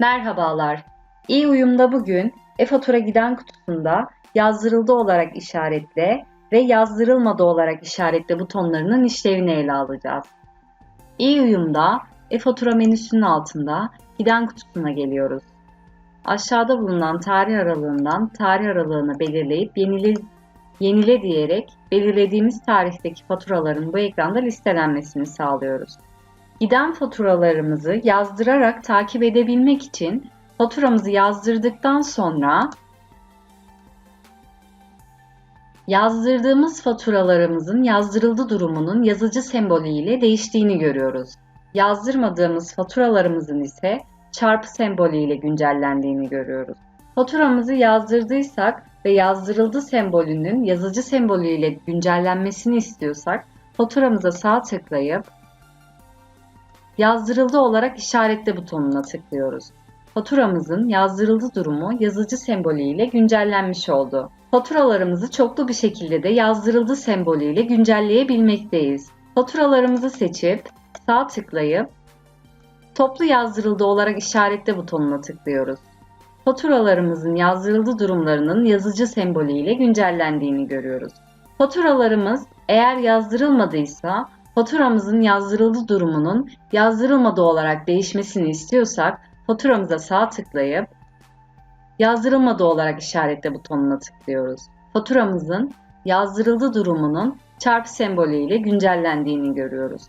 Merhabalar. İyi uyumda bugün e-fatura giden kutusunda yazdırıldı olarak işaretle ve yazdırılmadı olarak işaretle butonlarının işlevini ele alacağız. İyi uyumda e-fatura menüsünün altında giden kutusuna geliyoruz. Aşağıda bulunan tarih aralığından tarih aralığını belirleyip yenile, yenile diyerek belirlediğimiz tarihteki faturaların bu ekranda listelenmesini sağlıyoruz. Giden faturalarımızı yazdırarak takip edebilmek için faturamızı yazdırdıktan sonra yazdırdığımız faturalarımızın yazdırıldı durumunun yazıcı sembolü ile değiştiğini görüyoruz. Yazdırmadığımız faturalarımızın ise çarpı sembolü ile güncellendiğini görüyoruz. Faturamızı yazdırdıysak ve yazdırıldı sembolünün yazıcı sembolü ile güncellenmesini istiyorsak faturamıza sağ tıklayıp yazdırıldı olarak işaretle butonuna tıklıyoruz. Faturamızın yazdırıldı durumu yazıcı sembolü ile güncellenmiş oldu. Faturalarımızı çoklu bir şekilde de yazdırıldı sembolü ile güncelleyebilmekteyiz. Faturalarımızı seçip sağ tıklayıp toplu yazdırıldı olarak işaretle butonuna tıklıyoruz. Faturalarımızın yazdırıldı durumlarının yazıcı sembolü ile güncellendiğini görüyoruz. Faturalarımız eğer yazdırılmadıysa faturamızın yazdırıldı durumunun yazdırılmadı olarak değişmesini istiyorsak faturamıza sağ tıklayıp yazdırılmadı olarak işaretle butonuna tıklıyoruz. Faturamızın yazdırıldı durumunun çarpı sembolü ile güncellendiğini görüyoruz.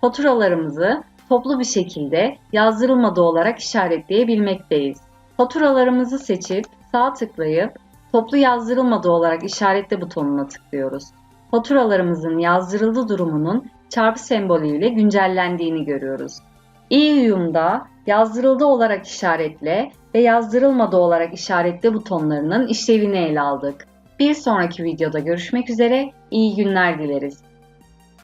Faturalarımızı toplu bir şekilde yazdırılmadı olarak işaretleyebilmekteyiz. Faturalarımızı seçip sağ tıklayıp toplu yazdırılmadı olarak işaretle butonuna tıklıyoruz. Faturalarımızın yazdırıldı durumunun çarpı sembolüyle güncellendiğini görüyoruz. İyi uyumda yazdırıldı olarak işaretle ve yazdırılmadı olarak işaretle butonlarının işlevini ele aldık. Bir sonraki videoda görüşmek üzere, iyi günler dileriz.